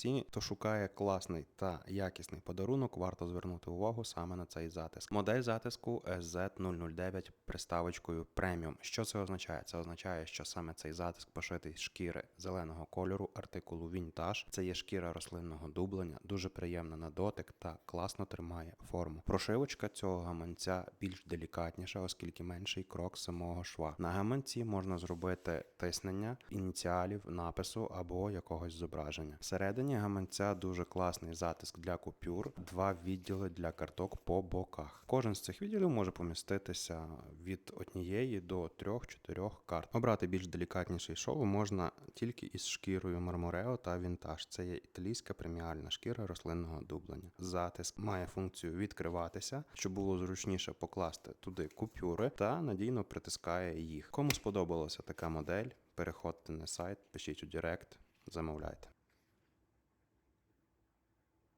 Всі, хто шукає класний та якісний подарунок, варто звернути увагу саме на цей затиск. Модель затиску SZ009 приставочкою преміум. Що це означає? Це означає, що саме цей затиск пошитий з шкіри зеленого кольору артикулу Вінтаж. Це є шкіра рослинного дублення, дуже приємна на дотик та класно тримає форму. Прошивочка цього гаманця більш делікатніша, оскільки менший крок самого шва. На гаманці можна зробити тиснення ініціалів напису або якогось зображення. Всередині гаманця дуже класний затиск для купюр, два відділи для карток по боках. Кожен з цих відділів може поміститися від однієї до трьох-чотирьох карт. Обрати більш делікатніший шов можна тільки із шкірою марморео та вінтаж. Це є італійська преміальна шкіра рослинного дублення. Затиск має функцію відкриватися, щоб було зручніше покласти туди купюри та надійно притискає їх. Кому сподобалася така модель, переходьте на сайт, пишіть у Директ, замовляйте.